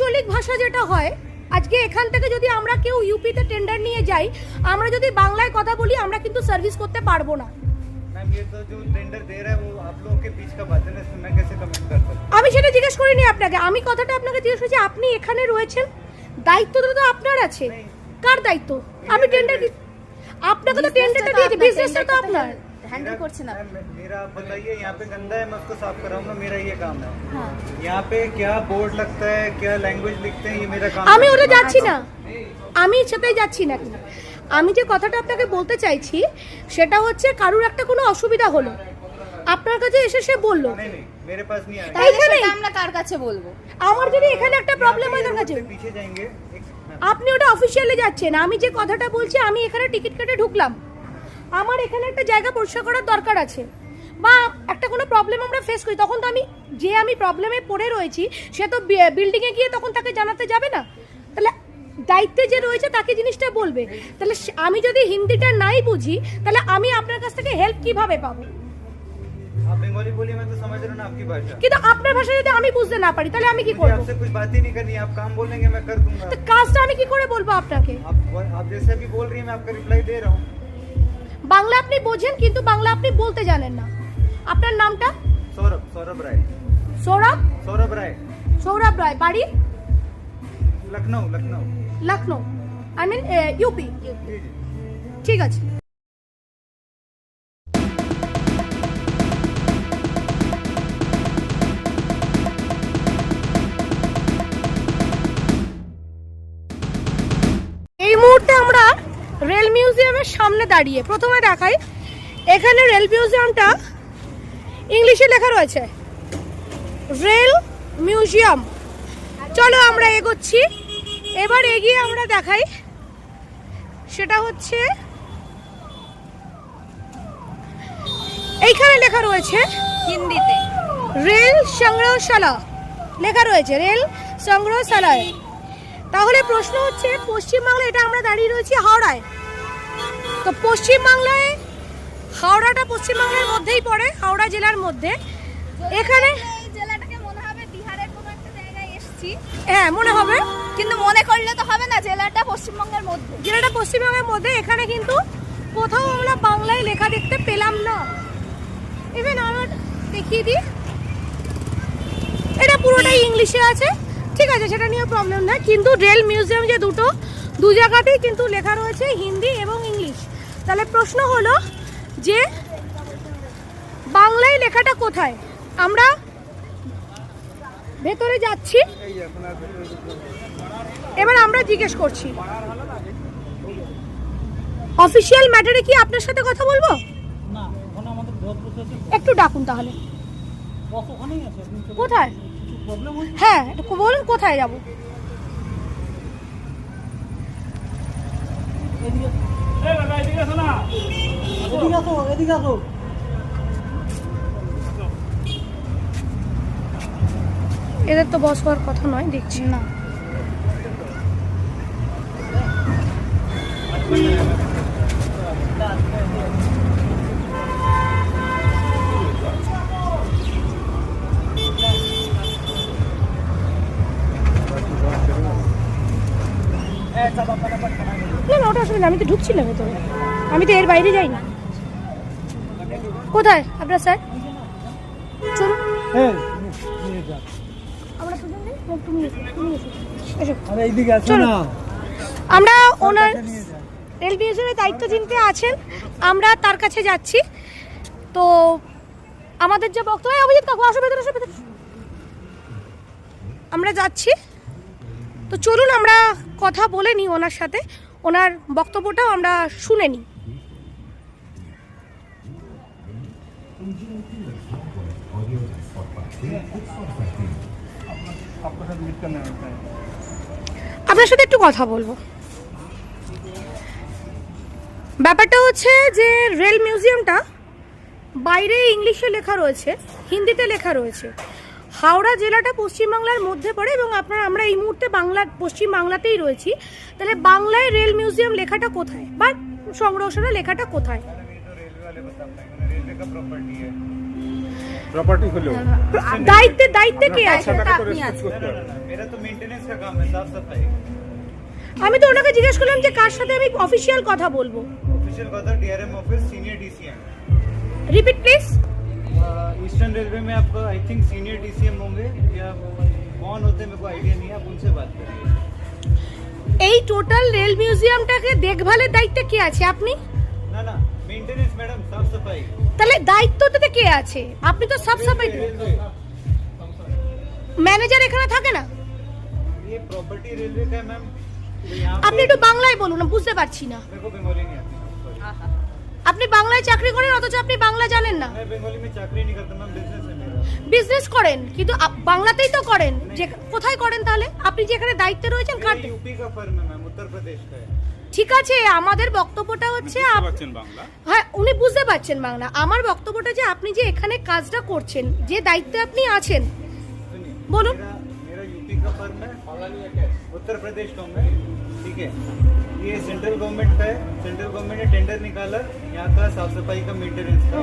আঞ্চলিক ভাষা যেটা হয় আজকে এখান থেকে যদি আমরা কেউ ইউপিতে টেন্ডার নিয়ে যাই আমরা যদি বাংলায় কথা বলি আমরা কিন্তু সার্ভিস করতে পারব না। আমি সেটা জিজ্ঞেস করিনি আপনাকে আমি কথাটা আপনাকে জিজ্ঞেস করছি আপনি এখানে রয়েছেন? দায়িত্ব তো আপনার আছে। কার দায়িত্ব? আমি টেন্ডার আপনাকে তো টেন্ডারটা দিয়েছি বিজনেসটা তো আপনার। হ্যান্ডেল করছেন আপনি मैम, मेरा आप बताइए यहाँ पे गंदा है मैं उसको साफ कराऊंगा मेरा ये काम है হ্যাঁ यहाँ पे क्या बोर्ड लगता है क्या लैंग्वेज लिखते हैं ये मेरा काम আমি है। ওটা যাচ্ছি না আমি সেটাই যাচ্ছি না আমি যে কথাটা আপনাকে বলতে চাইছি সেটা হচ্ছে কারুর একটা কোনো অসুবিধা হলো আপনার কাছে এসে সে বললো नहीं नहीं मेरे पास नहीं आया তাহলে এইখানেই? সেটা আমরা কার কাছে বলবো আমার যদি এখানে একটা প্রবলেম হয় তার কাছে से पीछे जाएंगे एक मैम, আপনি ওটা অফিসিয়ালি যাচ্ছেন আমি যে কথাটা বলছি আমি এখানে টিকিট কেটে ঢুকলাম আমার এখানে একটা জায়গা পরিষ্কার করার দরকার আছে বা একটা কোনো প্রবলেম আমরা ফেস করি তখন তো আমি যে আমি প্রবলেমে পড়ে রয়েছি সে তো বিল্ডিংয়ে গিয়ে তখন তাকে জানাতে যাবে না তাহলে দায়িত্বে যে রয়েছে তাকে জিনিসটা বলবে তাহলে সে- আমি যদি হিন্দিটা নাই বুঝি তাহলে আমি আপনার কাছ থেকে হেল্প কিভাবে পাবো आप बंगाली बोलिए मैं तो समझ रहा हूँ ना आपकी भाषा কিন্তু আপনার ভাষা যদি আমি বুঝতে না পারি তাহলে আমি কি मुझे করবো आपसे कुछ बात ही नहीं करनी है आप काम बोलेंगे मैं कर दूंगा তো কাজটা আমি কি করে বলবো আপনাকে आप आप जैसे अभी बोल रही हैं मैं आपका रिप्लाई दे रहा हूँ বাংলা আপনি বোঝেন কিন্তু বাংলা আপনি বলতে জানেন না। আপনার নামটা? সৌরভ সৌরভ রায়। সৌরভ? সৌরভ রায়। সৌরভ রায় বাড়ি? Lucknow Lucknow Lucknow I mean UP ঠিক আছে। এই মুহূর্তে আমরা রেল মিউজিয়ামের সামনে দাঁড়িয়ে প্রথমে দেখাই। এখানে রেল মিউজিয়ামটা ইংলিশে লেখা রয়েছে রেল মিউজিয়াম। চলো আমরা এগোচ্ছি। এবার এগিয়ে আমরা দেখাই সেটা হচ্ছে এইখানে লেখা রয়েছে হিন্দিতে। রেল সংগ্রহশালা। লেখা রয়েছে রেল সংগ্রহশালায়। তাহলে প্রশ্ন হচ্ছে পশ্চিমবাংলা এটা আমরা দাঁড়িয়ে রয়েছি হাওড়ায়। তো পশ্চিমবাংলায় হাওড়াটা পশ্চিমবাংলার মধ্যেই পড়ে হাওড়া জেলার মধ্যে। এখানে এই জেলাটাকে মনে হবে বিহারের কোনো একটা জায়গায় এসেছি। হ্যাঁ মনে হবে। কিন্তু মনে করলে তো হবে না জেলাটা পশ্চিমবঙ্গের মধ্যে। জেলাটা পশ্চিমবঙ্গের মধ্যে এখানে কিন্তু কোথাও আমরা বাংলায় লেখা দেখতে পেলাম না। ইভেন আমার দেখিয়ে দিই। এটা পুরোটাই ইংলিশে আছে। ঠিক আছে সেটা নিয়ে প্রবলেম না কিন্তু রেল মিউজিয়াম যে দুটো দু জায়গাতেই কিন্তু লেখা রয়েছে হিন্দি এবং ইংলিশ। তাহলে প্রশ্ন হলো যে বাংলায় লেখাটা কোথায়? আমরা ভেতরে যাচ্ছি। এবার আমরা জিজ্ঞেস করছি। অফিসিয়াল ম্যাটারে কি আপনার সাথে কথা বলব? একটু ডাকুন তাহলে। কোথায়? হ্যাঁ একটু বলুন কোথায় যাব? এদিকে আসো। এদিকে আসো। এদের তো বস হওয়ার কথা নয় দেখছি। না। না আমি তো ঢুকছিলাম ভেতরে আমি তো এর বাইরে যাই না কোথায় আপনার স্যার? চলুন। আমরা ওনার রেল মিউজিয়ামের দায়িত্ব চিনতে আছেন। আমরা তার কাছে যাচ্ছি। তো আমাদের যে বক্তব্য অভিজিৎ কাকু আসো ভেতরে আসো ভেতরে। আমরা যাচ্ছি। তো চলুন আমরা কথা বলে নিই ওনার সাথে। ওনার বক্তব্যটাও আমরা শুনে নিই। আপনার সাথে একটু কথা বলব। ব্যাপারটা হচ্ছে যে রেল মিউজিয়ামটা বাইরে ইংলিশে লেখা রয়েছে, হিন্দিতে লেখা রয়েছে। হাওড়া জেলাটা পশ্চিমবাংলার মধ্যে পড়ে এবং আপনার আমরা এই মুহূর্তে বাংলা পশ্চিম বাংলাতেই রয়েছি তাহলে বাংলায় রেল মিউজিয়াম লেখাটা কোথায় বা সংগ্রহশালা লেখাটা কোথায় मैडम ये तो रेलवे वाले बता पाएंगे ना रेलवे का प्रॉपर्टी है প্রপার্টি হলেও দায়িত্বে দায়িত্বে কে আছে সেটাকে তো আপনি রেসপেক্ট আছেন। করতে ना, হবে ना, ना, मेरा तो मेंटेनेंस का काम है साफ सफाई আমি তো ওনাকে জিজ্ঞেস করলাম যে কার সাথে আমি অফিসিয়াল কথা বলবো ऑफिशियल कहा DRM office senior DCM repeat please eastern railway में आपका आई थिंक सीनियर डीसीएम होंगे या कौन होते हैं मेरे को आइडिया नहीं है आप उनसे बात करिए এই টোটাল রেল মিউজিয়ামটাকে দেখভালের দায়িত্বে কে আছে আপনি ना ना मेंटेनेंस मैडम साफ सफाई তাহলে দায়িত্বটাতে কে আছে আপনি তো সব সাফাই रेलवे ম্যানেজার এখানে থাকে না ये प्रॉपर्टी रेलवे का है मैम तो यहाँ আপনি पे একটু বাংলায় বলুন আমি বুঝতে পারছি না मेरे को बंगाली नहीं आती sorry। আপনি বাংলায় চাকরি করেন অথচ আপনি বাংলা জানেন না। বিজনেস করেন কিন্তু বাংলাতেই তো করেন। যে কোথায় করেন তাহলে? আপনি যেখানে দায়িত্বে রয়েছেন ঠিক আছে আমাদের বক্তব্যটা হচ্ছে হ্যাঁ উনি বুঝতে পারছেন বাংলা। আমার বক্তব্যটা যে আপনি যে এখানে কাজটা করছেন যে দায়িত্বে আপনি আছেন। বলুন। ठीक है ये सेंट्रल गवर्नमेंट का है सेंट्रल गवर्नमेंट ने टेंडर निकाला यहाँ का साफ सफाई का मेंटेनेंस का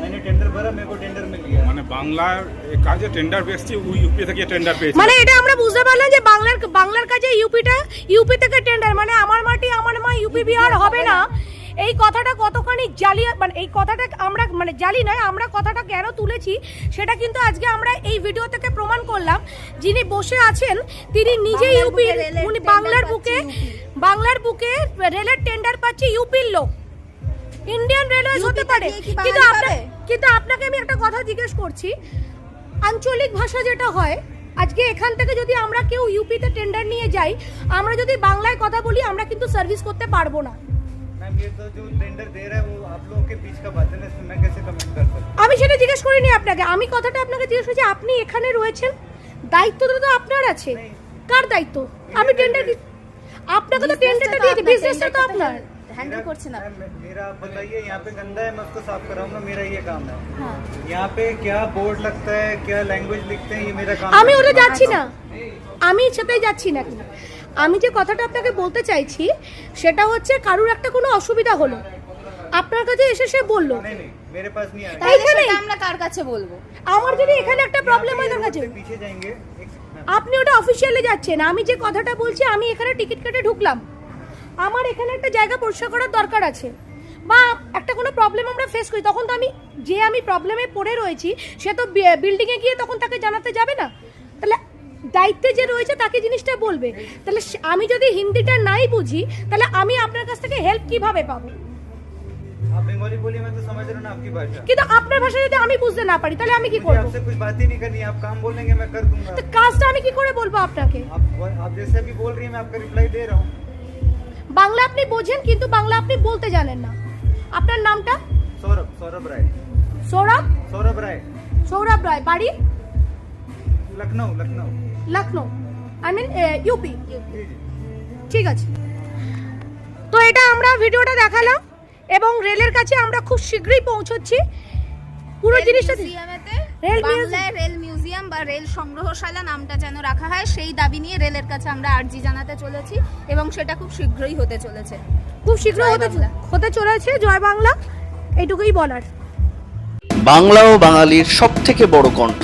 मैंने टेंडर भरा मेरे को टेंडर में लिया মানে বাংলার এ কাজে টেন্ডার পেয়েছি ওই ইউপি থেকে টেন্ডার পেয়েছি মানে এটা আমরা বুঝতে পারলাম যে বাংলার বাংলার কাছে ইউপিটা ইউপি থেকে টেন্ডার মানে আমার মাটি আমার মা ইউপি বিহার হবে না এই কথাটা কতখানি জালি মানে এই কথাটা আমরা মানে জালি নয় আমরা কথাটা কেন তুলেছি সেটা কিন্তু আজকে আমরা এই ভিডিও থেকে প্রমাণ করলাম। যিনি বসে আছেন তিনি নিজেই ইউপি উনি বাংলার বুকে বাংলার বুকে রেলের টেন্ডার পাচ্ছে ইউপির লোক। ইন্ডিয়ান রেলওয়েজ হতে পারে। কিন্তু আপনার কিন্তু আপনাকে আমি একটা কথা জিজ্ঞেস করছি। আঞ্চলিক ভাষা যেটা হয় আজকে এখান থেকে যদি আমরা কেউ ইউপিতে টেন্ডার নিয়ে যাই আমরা যদি বাংলায় কথা বলি আমরা কিন্তু সার্ভিস করতে পারব না। मैम ये तो जो टेंडर दे रहा है वो आप लोगों के बीच का बात है ना इसमें मैं कैसे कमेंट कर सकता हूँ আমি সেটা জিজ্ঞেস করিনি আপনাকে আমি কথাটা আপনাকে জিজ্ঞেস করছি আপনি এখানে রয়েছেন দায়িত্বটা তো আপনার আছে কার দায়িত্ব আমি টেন্ডার আপনাকে তো টেন্ডারটা দিয়েছি বিজনেসটা তো আপনার হ্যান্ডেল করছেন আপনি मैम, मेरा आप बताइए यहाँ पे गंदा है मैं उसको साफ कराऊंगा मेरा ये काम है হ্যাঁ यहाँ पे क्या बोर्ड लगता है क्या लैंग्वेज लिखते हैं ये मेरा काम আমি है। ওটা যাচ্ছি না আমি সেটাই যাচ্ছি না আমি যে কথাটা আপনাকে বলতে চাইছি সেটা হচ্ছে কারুর একটা কোনো অসুবিধা হলো? আপনার কাছে এসে সে বলল। আমরা কার কাছে বলব? আমার যদি এখানে একটা প্রবলেম হয় কাছে। আপনি ওটা অফিসিয়ালি যাচ্ছেন। আমি যে কথাটা বলছি আমি এখানে টিকিট কেটে ঢুকলাম। আমার এখানে একটা জায়গা পরিষ্কার করার দরকার আছে। বা একটা কোনো প্রবলেম আমরা ফেস করি তখন তো আমি যে আমি প্রবলেমে পড়ে রয়েছি সে তো বিল্ডিংয়ে গিয়ে তখন তাকে জানাতে যাবে না? দায়িত্বে যে রয়েছে তাকে জিনিসটা বলবে তাহলে সে- আমি যদি হিন্দিটা নাই বুঝি তাহলে আমি আপনার কাছ থেকে হেল্প কিভাবে পাবো आप बंगाली बोलिए मैं तो समझ रहा हूँ ना आपकी भाषा কিন্তু আপনার ভাষা যদি আমি বুঝতে না পারি তাহলে আমি কি मुझे করবো आपसे कुछ बात ही नहीं करनी आप काम बोलेंगे मैं कर दूंगा তো কাজটা আমি কি করে বলবো আপনাকে आप आप जैसे अभी बोल रही हैं मैं आपका रिप्लाई दे रहा हूँ বাংলা আপনি বোঝেন কিন্তু বাংলা আপনি বলতে জানেন না আপনার নামটা सौरभ सौरभ राय সৌরভ सौरभ राय সৌরভ রায় বাড়ি Lucknow Lucknow. Lucknow I mean UP ঠিক আছে। তো এটা আমরা ভিডিওটা দেখালাম এবং রেলের কাছে আমরা খুব শীঘ্রই পৌঁছচ্ছি। পুরো জিনিসটা রেল মিউজিয়াম বা রেল সংগ্রহশালা নামটা যেন রাখা হয় সেই দাবি নিয়ে রেলের কাছে আমরা আর্জি জানাতে চলেছি এবং সেটা খুব শীঘ্রই হতে চলেছে। খুব শীঘ্র হতে হতে চলেছে জয় বাংলা এটুকুই বলার। বাংলা ও বাঙালির সব থেকে বড় কণ্ঠ।